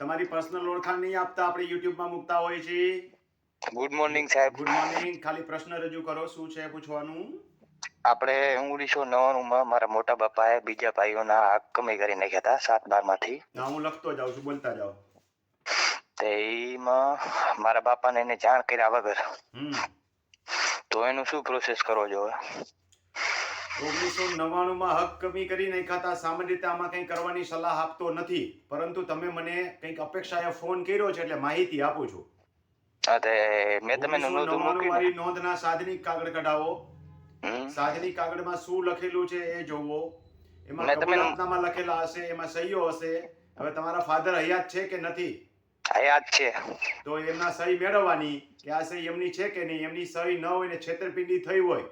તમારી પર્સનલ ઓળખાણ નહીં આપતા આપણે યુટ્યુબમાં મૂકતા હોય છે ગુડ મોર્નિંગ સાહેબ. ગુડ મોર્નિંગ ખાલી પ્રશ્ન રજૂ કરો શું છે પૂછવાનું? આપણે ઓગણીસો નવ્વાણું માં મારા મોટા બાપાએ બીજા ભાઈઓના હક કમી કરી નાખ્યા હતા સાત બારમાંથી ના હું લખતો જાઉં છું બોલતા જાઓ. તે એમાં મારા બાપાને એને જાણ કર્યા વગર. તો એનું શું પ્રોસેસ કરવો જોઈએ ઓગણીસો નવ્વાણું માં હક કમી કરી નાખ્યા ખાતા સામાન્ય રીતે આમાં કંઈ કરવાની સલાહ આપતો નથી. પરંતુ તમે મને કંઈક અપેક્ષાએ ફોન કર્યો છે એટલે માહિતી આપું છું. મેં તમે વાળી નોંધના સાધનિક કાગળ કઢાવો. સાધનિક કાગળમાં શું લખેલું છે એ જોવો. એમાં તમે લખેલા હશે એમાં સહીઓ હશે. હવે તમારા ફાધર હયાત છે કે નથી? હયાત છે. તો એમના સહી મેળવવાની કે આ સહી એમની છે કે નહીં? એમની સહી ન હોય ને છેતરપિંડી થઈ હોય.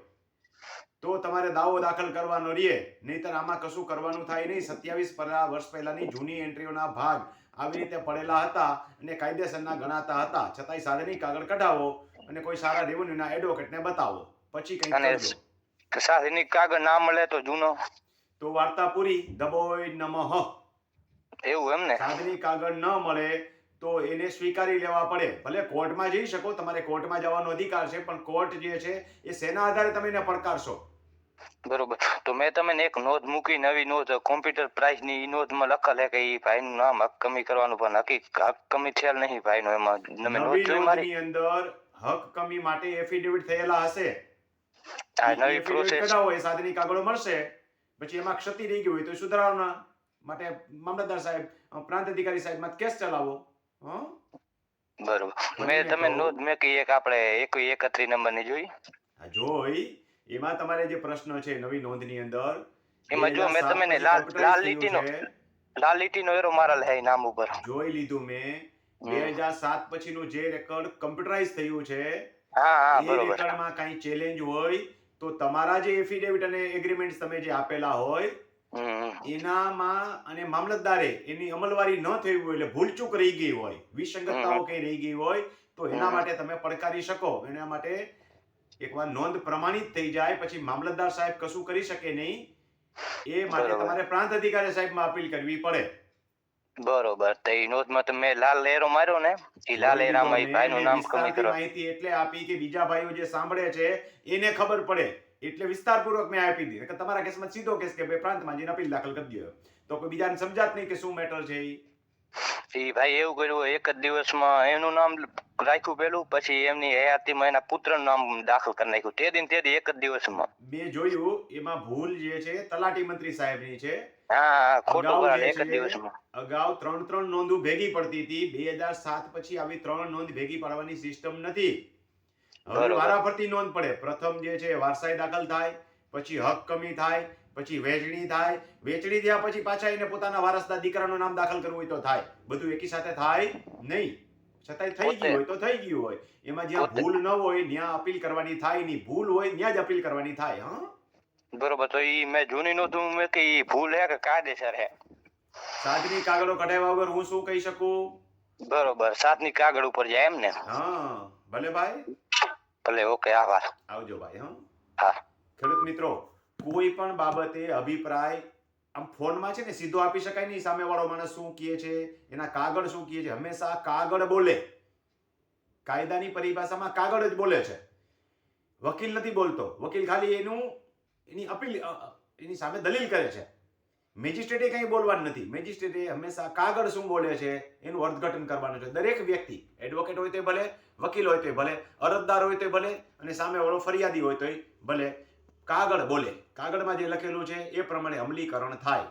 તો તમારે દાવો દાખલ કરવાનો રહે નહીતર આમાં કશું કરવાનું થાય નહીં. સત્યાવીસ વર્ષ પહેલાની જૂની એન્ટ્રીઓના ભાગ આવી રીતે પડેલા હતા અને કાયદેસરના ગણાતા હતા. છતાંય સાધનિક કાગળ કઢાવો અને કોઈ સારા રેવન્યુના એડવોકેટને બતાવો. પછી કરજો. સાધનિક કાગળ ના મળે તો જૂનો. તો વાર્તા પૂરી. દબોય નમઃ. એવું એમ ને? સાધની કાગળ ન મળે તો એને સ્વીકારી લેવા પડે. ભલે કોર્ટમાં જઈ શકો. તમારે કોર્ટમાં જવાનો અધિકાર છે પણ કોર્ટ જે છે એ શેના આધારે તમે એને પડકારશો. બરોબર. તો મેં તમને એક નોંધ મૂકી નવી નોંધ કોમ્પ્યુટર પ્રાઇસની નોંધમાં લખેલ હે કે એ ભાઈ નું નામ હક કમી કરવાનું પણ હકી હક કમી થયેલ નહીં ભાઈનો એમાં તમે નોંધ જોઈ મારી? અંદર હક કમી માટે એફિડેવિટ થયેલા હશે. આ નવી પ્રોસેસ કઢાવો એ સાધની કાગળો મળશે. પછી એમાં ક્ષતિ રહી ગઈ હોય તો સુધારવાના. માટે મામલતદાર સાહેબ પ્રાંત અધિકારી સાહેબમાં કેસ ચલાવો. હં? બરોબર. મેં તમે નોંધ મેં કે એક આપણે એક એકત્રી નંબરની જોઈ જોઈ. એમાં તમારે જે પ્રશ્ન છે નવી નોંધની અંદર એમાં જો મેં તમને લાલ- લાલ લીટીનો લાલ લીટીનો એરો મારેલ હે નામ ઉપર. જોઈ લીધું મેં. બે હમ. હજાર સાત પછીનું જે રેકોર્ડ કમ્પ્યુટરાઇઝ થયું છે હા હા બરોબર. રેકોર્ડમાં કાંઈ ચેલેન્જ હોય તો તમારા જે એફિડેવિટ અને એગ્રીમેન્ટ તમે જે આપેલા હોય. એનામાં અને મામલતદારે એની અમલવારી ન થઈ હોય એટલે ભૂલચૂક રહી ગઈ હોય વિસંગતતાઓ કઈ રહી ગઈ હોય તો એના માટે તમે પડકારી શકો. એના માટે એકવાર નોંધ પ્રમાણિત થઈ જાય પછી મામલતદાર સાહેબ કશું કરી શકે નહીં. એ માટે તમારે પ્રાંત અધિકારી સાહેબમાં અપીલ કરવી પડે. બરોબર. તો એ નોંધમાં તો મેં લાલ એરો માર્યો ને? એ લાલ એરામાં ઈ મેં ભાઈનું નામ કમી કરો. માહિતી એટલે આપી કે બીજા ભાઈઓ જે સાંભળે છે એને ખબર પડે. એટલે વિસ્તારપૂર્વક મેં આપી દીધી. તમારા કેસમાં સીધો કેસ કે ભાઈ પ્રાંત જઈને અપીલ દાખલ કરી દો તો કોઈ બીજાને સમજાત નહીં કે શું મેટર છે ઈ. ઈ ભાઈ એવું કર્યું એક જ દિવસમાં એનું નામ રાખ્યું પેલું પછી એમની હયાતીમાં એના પુત્રનું નામ દાખલ કરી નાખ્યું. તે દિન તે દી એક જ દિવસમાં. મેં જોયું એમાં ભૂલ જે છે તલાટી મંત્રી સાહેબની છે. હા ખોટું કરાવે એક જ દિવસમાં. અગાઉ ત્રણ ત્રણ નોંધો ભેગી પડતી હતી બે હજાર સાત પછી આવી ત્રણ નોંધ ભેગી પાડવાની સિસ્ટમ નથી. હવે વારાફરતી નોંધ પડે. પ્રથમ જે છે વારસાઈ દાખલ થાય પછી હક કમી થાય પછી વહેંચણી થાય વેચણી થયા પછી પાછા એને પોતાના વારસદાર દીકરાનું નામ દાખલ કરવું હોય તો થાય. બધું એકી સાથે થાય નહીં. છતાંય થઈ ગયું હોય તો થઈ ગયું હોય. એમાં જ્યાં ભૂલ ન હોય ત્યાં અપીલ કરવાની થાય નહીં. ભૂલ હોય ત્યાં જ અપીલ કરવાની થાય હા? બરોબર તો ઈ મેં જૂની નોંધું મેં કે ઈ ભૂલ હે કે કાયદેસર હે? સાધની કાગળો કઢાવ્યા વગર હું શું કહી શકું? બરોબર સાતની કાગળ ઉપર જાય એમ ને? હા. ભલે ભાઈ. ભલે ઓકે આભાર. આવજો ભાઈ હા? હા. ખેડૂત મિત્રો, કોઈ પણ બાબતે અભિપ્રાય આમ ફોનમાં છે ને સીધો આપી શકાય નહીં. સામેવાળો માણસ શું કહે છે, એના કાગળ શું કહે છે? હંમેશા કાગળ બોલે. કાયદાની પરિભાષામાં કાગળ જ બોલે છે. વકીલ નથી બોલતો. વકીલ ખાલી એનું, એની અપીલ એની સામે દલીલ કરે છે. મેજિસ્ટ્રેટે કંઈ બોલવાનું નથી. મેજિસ્ટ્રેટે હંમેશા કાગળ શું બોલે છે, એનું અર્થઘટન કરવાનું છે. દરેક વ્યક્તિ એડવોકેટ હોય તો ભલે, વકીલ હોય તો ભલે, અરજદાર હોય તો ભલે, અને સામેવાળો ફરિયાદી હોય તોય ભલે કાગળ બોલે. કાગળમાં જે લખેલું છે એ પ્રમાણે અમલીકરણ થાય.